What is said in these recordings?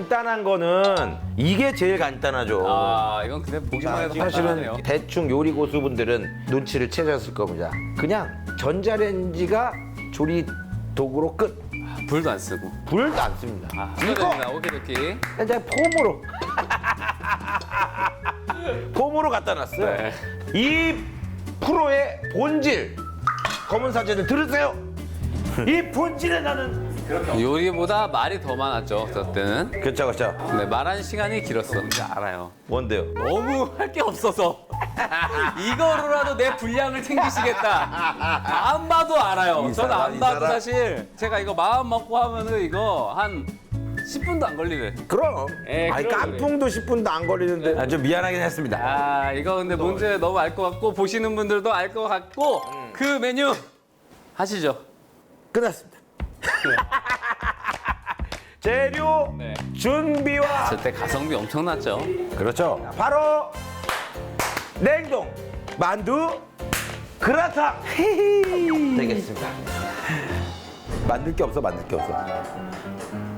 간단한 거는 이게 제일 간단하죠. 아 이건 그냥 보기만 해도 사실은 간단하네요. 대충 요리 고수분들은 눈치를 채셨을 겁니다. 그냥 전자레인지가 조리 도구로 끝. 불도 안 쓰고. 불도 안 씁니다. 아, 이거. 오케이 오케이. 폼으로 폼으로 갖다 놨어요. 네. 이 프로의 본질 검은 사제들 들으세요. 이 본질에 나는 요리보다 말이 더 많았죠. 저 때는. 그렇죠 그렇죠. 근데 말하는 시간이 길었어. 이제 알아요. 뭔데요? 너무 할 게 없어서 이거로라도 내 분량을 챙기시겠다. 안 봐도 알아요. 이 저는 사람, 안이 봐도 사람. 사실 제가 이거 마음 먹고 하면은 이거 한 10분도 안 걸리네. 그럼. 에, 아니 그럼 깐풍도 10분도 안 걸리는데. 아, 좀 미안하긴 했습니다. 아 이거 근데 문제 너무 알 것 같고 보시는 분들도 알 것 같고 그 메뉴 하시죠. 끝났습니다. 재료 네. 준비와 저때 가성비 엄청났죠. 그렇죠. 바로 냉동 만두 그라탕 되겠습니다. 만들 게 없어, 만들 게 없어.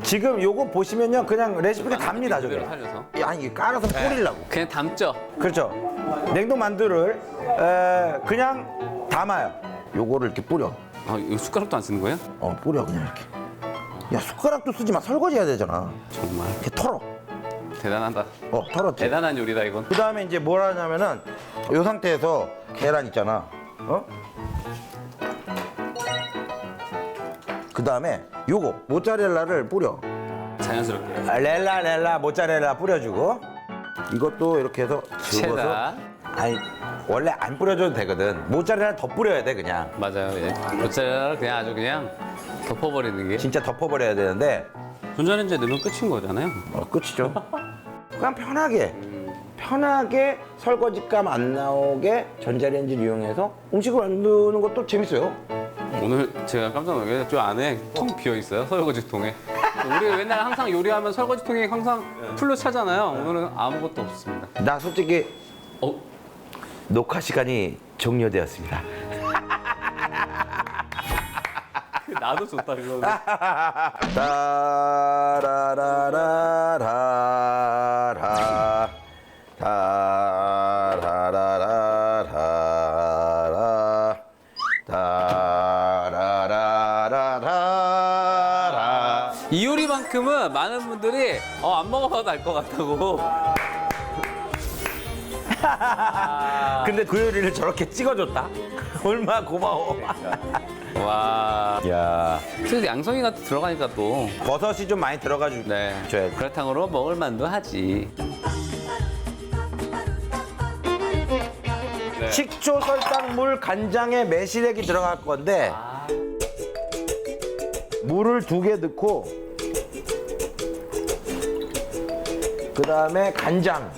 지금 요거 보시면요, 그냥 레시피가 답니다, 저게. 그대로 살려서. 아니 이게 깔아서 뿌리려고. 그냥 담죠. 그렇죠. 냉동 만두를 에, 그냥 담아요. 요거를 이렇게 뿌려. 아 이거 숟가락도 안 쓰는 거예요? 어, 뿌려 그냥 이렇게. 야 숟가락도 쓰지 마. 설거지 해야 되잖아. 정말 이렇게 털어. 대단하다. 어, 털었지. 대단한 요리다 이건. 그 다음에 이제 뭘 하냐면은 이 상태에서 계란 있잖아. 어? 그 다음에 요거 모짜렐라를 뿌려. 자연스럽게. 아, 렐라 렐라 모짜렐라 뿌려주고 이것도 이렇게 해서 집어서 체다. 아니 원래 안 뿌려줘도 되거든. 모짜렐라 더 뿌려야 돼 그냥. 맞아요. 예. 모짜렐라를 그냥 아주 그냥 덮어버리는 게. 진짜 덮어버려야 되는데 전자레인지에 넣으면 끝인 거잖아요. 어, 끝이죠. 그냥 편하게 편하게 설거지감 안 나오게 전자레인지를 이용해서 음식을 만드는 것도 재밌어요. 오늘 제가 깜짝 놀랐어요. 저 안에 텅 비어 있어요. 설거지 통에. 우리 맨날 항상 요리하면 설거지 통이 항상 풀로 차잖아요. 오늘은 아무것도 없습니다. 나 솔직히 어? 녹화 시간이 종료되었습니다. 나도 좋다 이거. 따라라라라라 따라라라라 따라라라라라 이 요리만큼은 많은 분들이 어, 안 먹어봐도 알 것 같다고. 근데 그 요리를 저렇게 찍어줬다? 얼마나 고마워. 와. 야 그래서 양송이가 또 들어가니까 또. 버섯이 좀 많이 들어가지고 네. 줘야지. 그렇탕으로 먹을 만도 하지. 네. 식초, 설탕, 물, 간장에 매실액이 들어갈 건데 물을 두 개 넣고 그 다음에 간장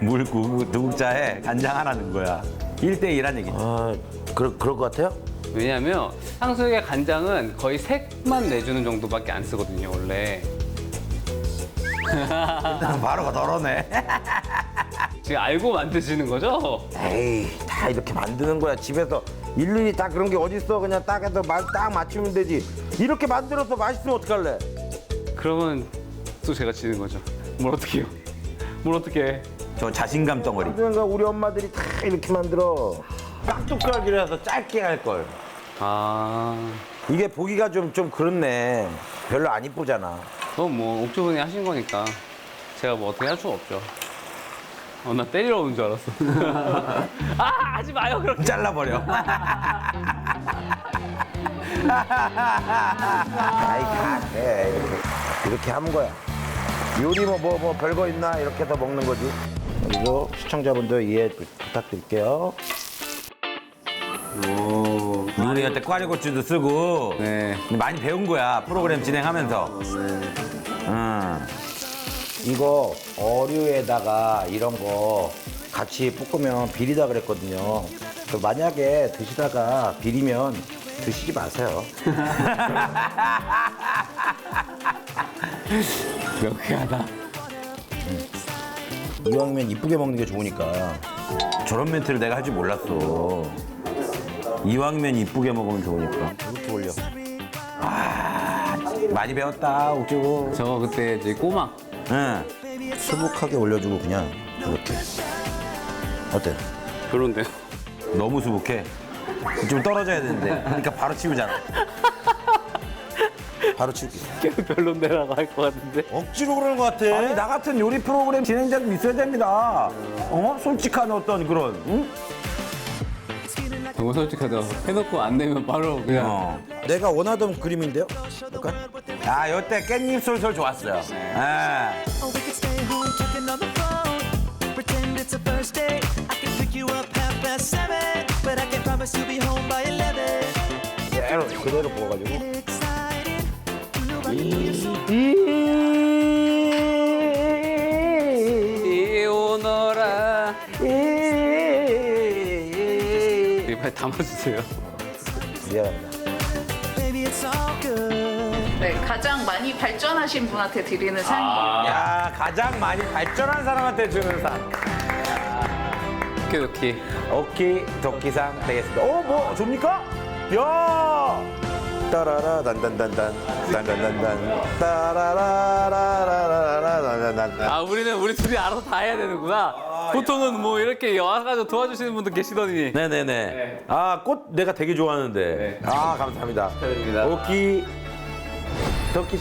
물 구, 두 국자에 간장 하나 넣은 거야. 1대1한 얘기. 아 그럴, 그럴 것 같아요? 왜냐하면 탕수육의 간장은 거의 색만 내주는 정도밖에 안 쓰거든요 원래. 바로 덜어내 지금 알고 만드시는 거죠? 에이 다 이렇게 만드는 거야 집에서 일일이 다 그런 게 어딨어 그냥 딱 해서 맛딱 맞추면 되지 이렇게 만들어서 맛있으면 어떡할래 그러면 또 제가 지는 거죠. 뭘 어떻게 해요? 뭘 어떻게 해? 저 자신감 덩어리. 그러니까 우리 엄마들이 다 이렇게 만들어 깍둑하기로 해서 짧게 할 걸 아, 이게 보기가 좀, 좀 그렇네. 별로 안 이쁘잖아. 그건 뭐 옥주분이 하신 거니까 제가 뭐 어떻게 할 수가 없죠. 어, 나 때리러 오는 줄 알았어. 아, 하지 마요, 그렇게. 잘라버려. 아이, 가, 해. 이렇게. 이렇게 하는 거야. 요리 뭐, 뭐, 뭐, 별거 있나? 이렇게 해서 먹는 거지. 그리고 시청자분들 이해 부탁드릴게요. 누리한테 꽈리고추도 쓰고. 네. 많이 배운 거야. 프로그램 진행하면서. 응. 이거 어류에다가 이런 거 같이 볶으면 비리다 그랬거든요. 그 만약에 드시다가 비리면 드시지 마세요. 명쾌하다. 이왕이면 이쁘게 먹는 게 좋으니까. 저런 멘트를 내가 할줄 몰랐어. 이왕이면 이쁘게 먹으면 좋으니까. 이렇게 올려. 아, 많이 배웠다, 옥주고. 저 그때 이제 꼬막 응. 수북하게 올려주고 그냥 이렇게. 어때? 별론데요. 너무 수북해. 좀 떨어져야 되는데. 그러니까 바로 치우잖아. 바로 치울게. 계속 별론데라고 할 것 같은데. 억지로 그러는 것 같아. 아니, 나 같은 요리 프로그램 진행자도 있어야 됩니다. 어? 솔직한 어떤 그런, 응? 너무 솔직하다. 해놓고 안 내면 바로 그냥 어. 내가 원하던 그림인데요? 약간? 아, 요때 깻잎 솔솔 좋았어요. 예. Or we could stay home talking on the phone. Pretend it's a first date. I can pick you up half past seven. But I can promise you'll be home by eleven. 그대로, 그대로 부어가지고. 이 오너라. 이 빨리 담아주세요. 미안합니다. 네, 가장 많이 발전하신 분한테 드리는 상이에요. 야, 가장 많이 발전한 사람한테 주는 상. 오케이 오케이. 오키 도끼상 되겠습니다. 어, 뭐 줍니까? 야, 따라라 단단단단 단단단단 따라라라라라라라단단 아 우리는 우리 둘이 알아서 다 해야 되는구나. 보통은 뭐 이렇게 와가지고 도와주시는 분도 계시더니. 네네네. 아, 꽃 내가 되게 좋아하는데. 아, 감사합니다. 축하드립니다. 오키 도끼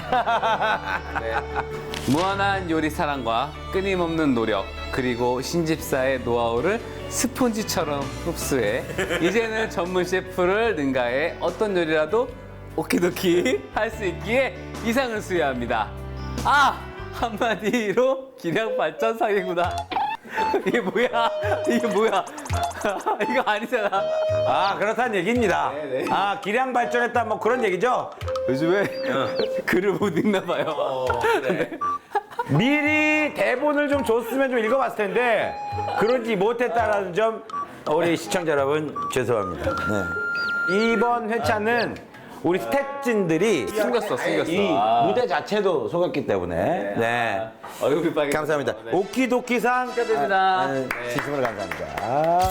상. 무한한 요리 사랑과 끊임없는 노력 그리고 신집사의 노하우를 스폰지처럼 흡수해 이제는 전문 셰프를 능가해 어떤 요리라도 오키도키 할 수 있기에 이상을 수여합니다. 아 한마디로 기량 발전 상이구나. 이게 뭐야? 이게 뭐야? 이거 아니잖아. 아, 그렇다는 얘기입니다. 아, 기량 발전했다 뭐 그런 얘기죠? 요즘에 글을 못 읽나 봐요. 미리 대본을 좀 줬으면 좀 읽어봤을 텐데 그러지 못했다라는 점 우리 시청자 여러분 죄송합니다. 네. 이번 회차는 우리 스태프진들이 숨겼어, 숨겼어. 이 아. 무대 자체도 속였기 때문에 네. 얼굴이 빨개. 감사합니다. 오키도키상 축하드립니다. 아, 네, 진심으로 감사합니다.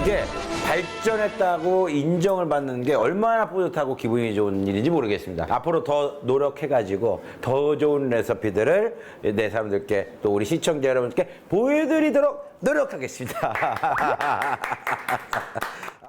이게 발전했다고 인정을 받는 게 얼마나 뿌듯하고 기분이 좋은 일인지 모르겠습니다. 앞으로 더 노력해가지고 더 좋은 레시피들을 내 사람들께 또 우리 시청자 여러분께 보여드리도록 노력하겠습니다.